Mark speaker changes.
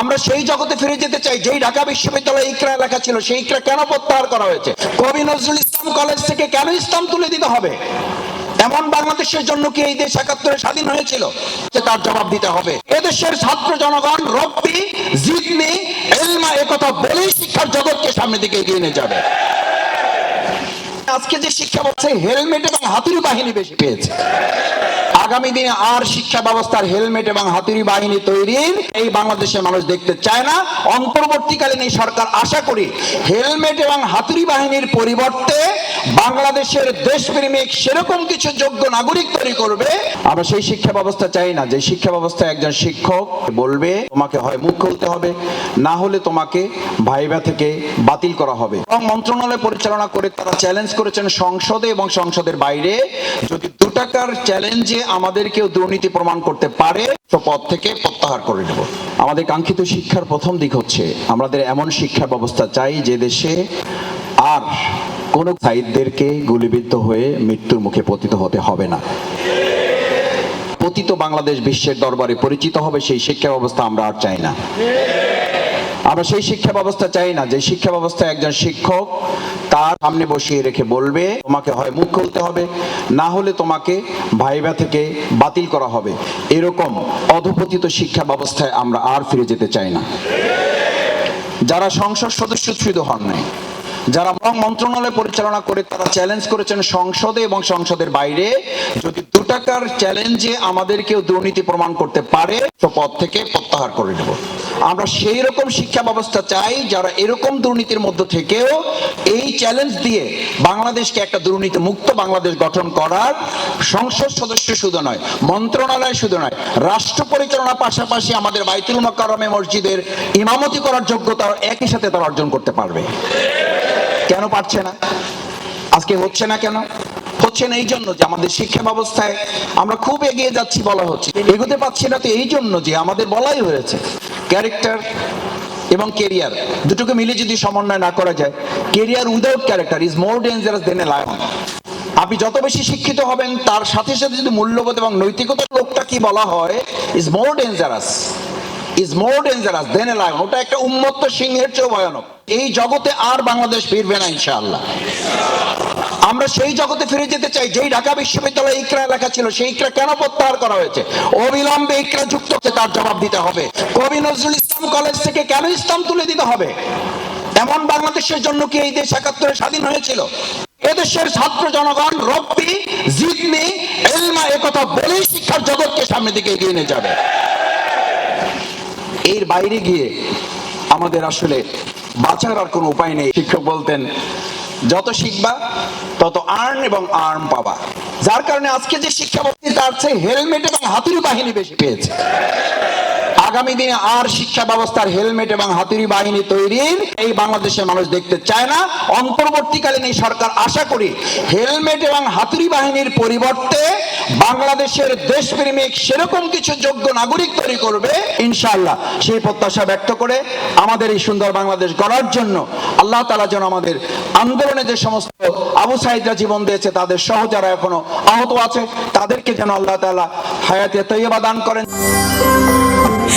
Speaker 1: আমরা সেই জগতে ফিরে যেতে চাই, যেই ঢাকা বিশ্ববিদ্যালয়ে ইকরা লেখা ছিল, সেই ইকরা কেন প্রত্যাহার করা হয়েছে? কবি নজরুল ইসলাম কলেজ থেকে কেন ইসলাম তুলে দিতে হবে? এমন বাংলাদেশের জন্য কি এই দেশ একাত্তরে স্বাধীন হয়েছিল যে তার জবাব দিতে হবে? এদেশের ছাত্র জনগণ, রব্বি জিদনি এলমা একথা বলেই শিক্ষার জগৎকে সামনের দিকে এগিয়ে নিয়ে যাবে। আজকে যে শিক্ষা ব্যবস্থায় হেলমেট এবং হাতুড়ি বাহিনী বেশি পেয়েছে। আগামী দিনে আর শিক্ষা ব্যবস্থার হেলমেট এবং হাতুড়ি বাহিনী তৈরির এই বাংলাদেশের মানুষ দেখতে চায় না। অন্তর্বর্তীকালীন এই সরকার আশা করি হেলমেট এবং হাতুড়ি বাহিনীর পরিবর্তে বাংলাদেশের দেশপ্রেমিক সেরকম কিছু যোগ্য নাগরিক তৈরি করবে। আমরা সেই শিক্ষা ব্যবস্থা চাই না। যে শিক্ষা ব্যবস্থায় একজন শিক্ষক বলবে, তোমাকে হয় মুখ খুলতে হবে, না হলে তোমাকে ভাইবা থেকে বাতিল করা হবে। এবং মন্ত্রণালয় পরিচালনা করে তারা চ্যালেঞ্জ করেছেন সংসদে এবং সংসদের বাইরে। যদি দু টাকার চ্যালেঞ্জে আমাদের কেউ দুর্নীতি প্রমাণ করতে পারে, তো পদ থেকে প্রত্যাহার করে নেব। আমাদের কাঙ্ক্ষিত শিক্ষার প্রথম দিক হচ্ছে, আমাদের এমন শিক্ষা ব্যবস্থা চাই যে দেশে আর কোন সাইদদেরকে গুলিবিদ্ধ হয়ে মৃত্যুর মুখে পতিত হতে হবে না। পতিত বাংলাদেশ বিশ্বের দরবারে পরিচিত হবে, সেই শিক্ষা ব্যবস্থা আমরা আর চাই না। আমরা সেই শিক্ষা ব্যবস্থা চাই না, যে শিক্ষা ব্যবস্থায় একজন শিক্ষক তার সামনে বসিয়ে রেখে বলবে, তোমাকে হয় মুখ খুলতে হবে, না হলে তোমাকে ভাইবা থেকে বাতিল করা হবে। এরকম অধপতিত শিক্ষা ব্যবস্থায় আমরা আর ফিরে যেতে চাই না। যারা সংসদ সদস্য শুধু হন নাই, যারা মন্ত্রণালয় পরিচালনা করে, তারা চ্যালেঞ্জ করেছেন সংসদে এবং সংসদের বাইরে, যদি দু টাকার চ্যালেঞ্জে আমাদের কেউ দুর্নীতি প্রমাণ করতে পারে, তো পদ থেকে প্রত্যাহার করে নেব। আমরা সেই রকম শিক্ষা ব্যবস্থা চাই যারা এরকম দুর্নীতির মধ্য থেকেও এই চ্যালেঞ্জ দিয়ে বাংলাদেশকে একটা দুর্নীতি মুক্ত বাংলাদেশ গঠন করার সংসদ সদস্য শুধু নয়, মন্ত্রণালয় শুধু নয়, রাষ্ট্র পরিচালনা পাশাপাশি আমাদের বাইতুল মকারমে মসজিদের ইমামতি করার যোগ্যতা একই সাথে তারা অর্জন করতে পারবে। কেন পারছে না? আজকে হচ্ছে না কেন? হচ্ছে না এই জন্য যে আমাদের শিক্ষা ব্যবস্থায় আমরা খুব এগিয়ে যাচ্ছি বলা হচ্ছে। এগোতে পারছি না তো এই জন্য যে আমাদের বলাই হয়েছে। ক্যারেক্টার এবং কেরিয়ার। দুটোকে মিলে যদি সমন্বয় না করা যায়, career without character is more dangerous than a lion আপনি যত বেশি শিক্ষিত হবেন, তার সাথে সাথে যদি মূল্যবোধ এবং নৈতিকতার লোকটা কি বলা হয় is more dangerous is more dangerous than a lion ওটা একটা উন্মত্ত সিংহের চেয়েও ভয়ানক। এই জগতে আর বাংলাদেশ ফিরবে না, ইনশাআল্লাহ। আমরা সেই জগতে ফিরে যেতে চাই, যেই ঢাকা বিশ্ববিদ্যালয়ে ইকরা লেখা ছিল, সেই ইকরা কেন প্রত্যাহার করা হয়েছে? অবিলম্বে ইকরা যুক্ত হচ্ছে তার জবাব দিতে হবে। কবি নজরুল ইসলাম কলেজ থেকে কেন ইসলাম তুলে দিতে হবে? এমন বাংলাদেশের জন্য কি এই দেশ একাত্তরে স্বাধীন হয়েছিল? এদেশের ছাত্র জনগণ, রব্বি, জিদনি, এলমা, একথা বলেই শিক্ষার জগৎকে সামনের দিকে এগিয়ে নিয়ে যাবে। এর বাইরে গিয়ে আমাদের আসলে বাঁচার আর কোনো উপায় নেই। শিক্ষক বলতেন, যত শিখবা তত আর্ন এবং আর্ম পাবা। যার কারণে আজকে যে শিক্ষা তার চেয়ে হেলমেট এবং হাতির বাহিনী বেশি পেয়েছে। আগামী দিনে আর শিক্ষা ব্যবস্থার হেলমেট এবং হাতুড়ি বাহিনী তৈরির এই বাংলাদেশের মানুষ দেখতে চায় না। অন্তর্বর্তীকালীন এই সরকার আশা করি হেলমেট এবং হাতুড়ি বাহিনীর পরিবর্তে বাংলাদেশের দেশপ্রেমিক সেরকম কিছু যোগ্য নাগরিক তৈরি করবে, ইনশাআল্লাহ। সেই প্রত্যাশা ব্যক্ত করে আমাদের এই সুন্দর বাংলাদেশ গড়ার জন্য আল্লাহ তালা যেন আমাদের আন্দোলনে যে সমস্ত আবু সাইদরা জীবন দিয়েছে, তাদের সহ যারা এখনও আহত আছে, তাদেরকে যেন আল্লাহ তালা হায়াতে তৈবা দান করেন।